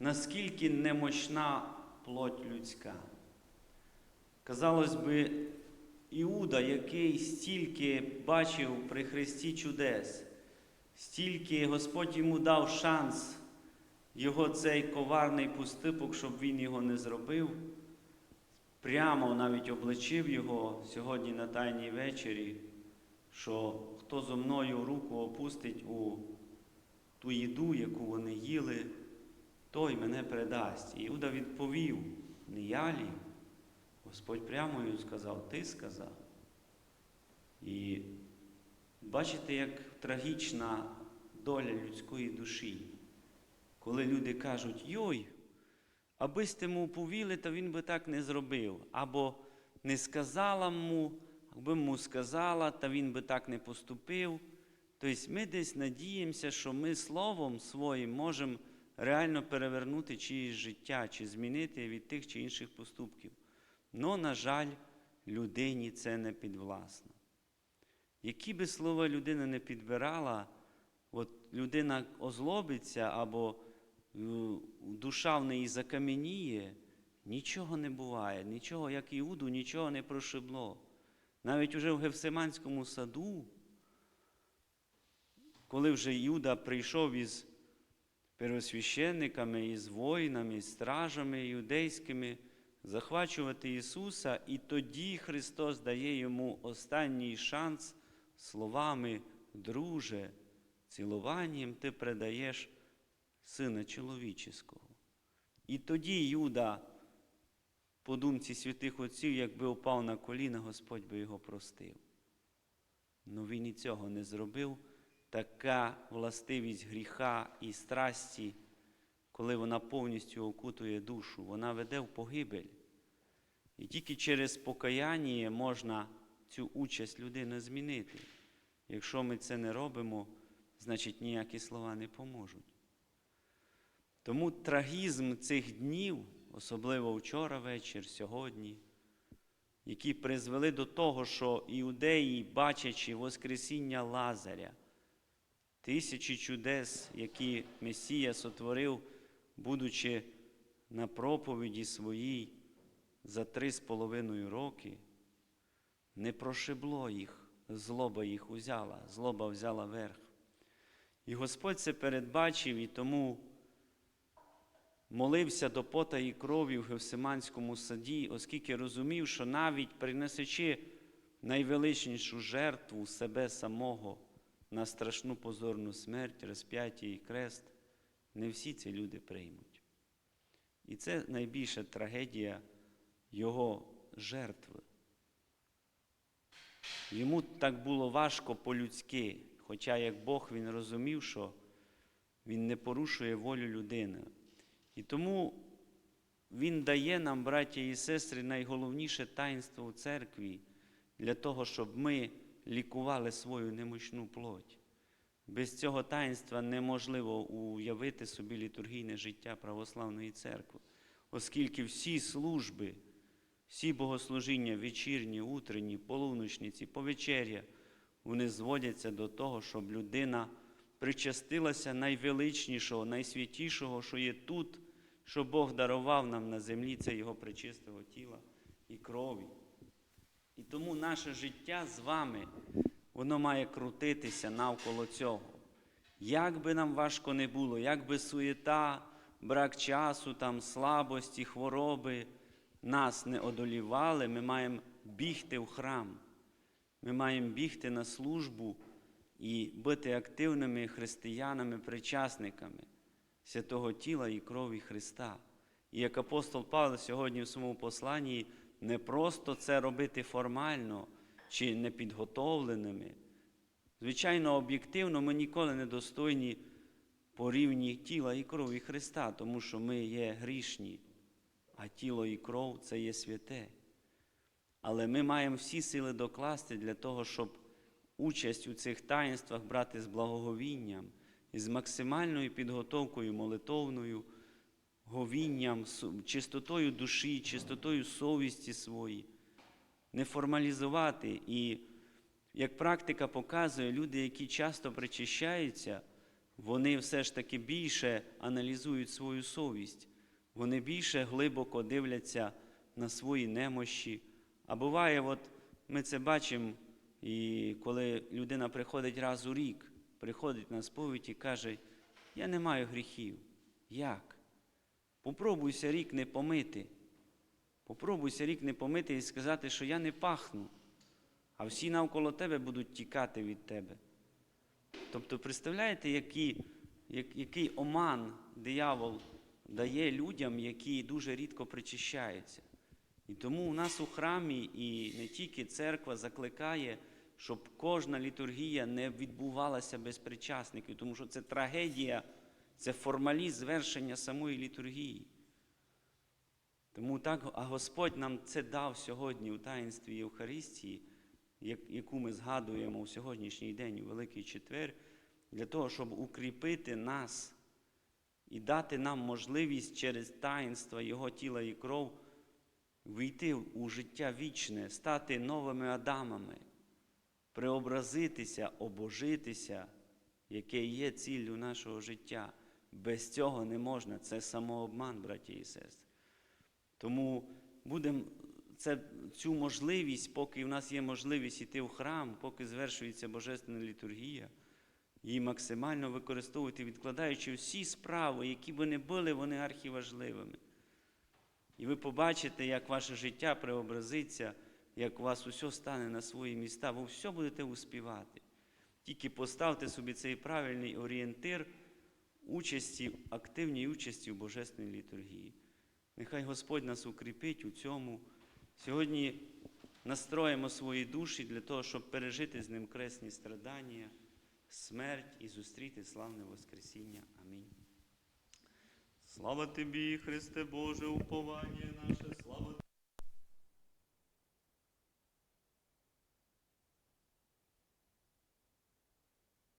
наскільки немощна плоть людська. Казалось би, Іуда, який стільки бачив при Христі чудес, стільки Господь йому дав шанс, його цей коварний поступок, щоб він його не зробив, прямо навіть обличив його сьогодні на Тайній вечері, що хто зо мною руку опустить у ту їду, яку вони їли, той мене предасть. І Іуда відповів, не я лі? Господь прямо йому сказав, ти сказав. І бачите, як трагічна доля людської душі, коли люди кажуть, йой, аби сте йому повіли, то він би так не зробив. Або не сказала йому, аби йому сказала, та він би так не поступив. Тобто ми десь надіємося, що ми словом своїм можемо реально перевернути чиєсь життя, чи змінити від тих чи інших поступків. Но, на жаль, людині це не підвласно. Які би слова людина не підбирала, от людина озлобиться або е, душа в неї закам'яніє, нічого не буває, нічого, як Іуду, нічого не прошибло. Навіть уже в Гевсиманському саду, коли вже Іуда прийшов із первосвященниками, із воїнами, із стражами юдейськими, захвачувати Ісуса, і тоді Христос дає йому останній шанс словами, друже, цілуванням ти предаєш Сина чоловічого. І тоді Юда, по думці святих отців, якби упав на коліна, Господь би його простив. Ну він і цього не зробив. Така властивість гріха і страсті, коли вона повністю окутує душу, вона веде в погибель. І тільки через покаяння можна цю участь людини змінити. Якщо ми це не робимо, значить ніякі слова не поможуть. Тому трагізм цих днів, особливо вчора вечір, сьогодні, які призвели до того, що іудеї, бачачи Воскресіння Лазаря, тисячі чудес, які Месія сотворив, будучи на проповіді своїй за три з половиною роки, не прошибло їх, злоба їх узяла, злоба взяла верх. І Господь це передбачив і тому молився до пота і крові в Гевсиманському саді, оскільки розумів, що навіть принесучи найвеличнішу жертву себе самого на страшну позорну смерть, розп'яття і крест, не всі ці люди приймуть. І це найбільша трагедія Його жертви. Йому так було важко по-людськи, хоча як Бог він розумів, що він не порушує волю людини. І тому Він дає нам, браття і сестри, найголовніше таїнство у церкві для того, щоб ми лікували свою немощну плоть. Без цього таїнства неможливо уявити собі літургійне життя православної церкви, оскільки всі служби, всі богослужіння, вечірні, утренні, полуночниці, повечеря, вони зводяться до того, щоб людина причастилася найвеличнішого, найсвятішого, що є тут, що Бог дарував нам на землі, це Його причистого тіла і крові. І тому наше життя з вами, воно має крутитися навколо цього. Як би нам важко не було, як би суєта, брак часу, там, слабості, хвороби нас не одолівали, ми маємо бігти в храм. Ми маємо бігти на службу і бути активними християнами, причасниками святого тіла і крові Христа. І як апостол Павло сьогодні в своєму посланні не просто це робити формально чи непідготовленими. Звичайно, об'єктивно ми ніколи не достойні по рівні тіла і крові Христа, тому що ми є грішні, а тіло і кров це є святе. Але ми маємо всі сили докласти для того, щоб участь у цих таїнствах брати з благоговінням і з максимальною підготовкою молитовною, говінням, чистотою душі, чистотою совісті своїй, не формалізувати. І, як практика показує, люди, які часто причащаються, вони все ж таки більше аналізують свою совість, вони більше глибоко дивляться на свої немощі. А буває, от ми це бачимо, і коли людина приходить раз у рік, приходить на сповідь і каже, я не маю гріхів. Як? Попробуйся рік не помити. Попробуйся рік не помити і сказати, що я не пахну, а всі навколо тебе будуть тікати від тебе. Тобто, представляєте, який, як, який оман диявол дає людям, які дуже рідко причащаються. І тому у нас у храмі і не тільки церква закликає, щоб кожна літургія не відбувалася без причасників, тому що це трагедія, це формалізм звершення самої літургії. Тому так, а Господь нам це дав сьогодні у таїнстві Євхаристії, яку ми згадуємо у сьогоднішній день, у Великий Четвер, для того, щоб укріпити нас і дати нам можливість через таїнство Його тіла і кров війти у життя вічне, стати новими Адамами, преобразитися, обожитися, яке є ціллю нашого життя. Без цього не можна. Це самообман, браті і сестри. Тому будемо цю можливість, поки в нас є можливість йти в храм, поки звершується Божественна літургія, її максимально використовувати, відкладаючи всі справи, які б не були, вони архіважливими. І ви побачите, як ваше життя преобразиться, як у вас усе стане на свої міста, ви все будете успівати. Тільки поставте собі цей правильний орієнтир участі, активній участі в Божественній літургії. Нехай Господь нас укріпить у цьому. Сьогодні настроїмо свої душі для того, щоб пережити з ним кресні страдання, смерть і зустріти славне Воскресіння. Амінь. Слава тобі, Христе Боже, уповання наше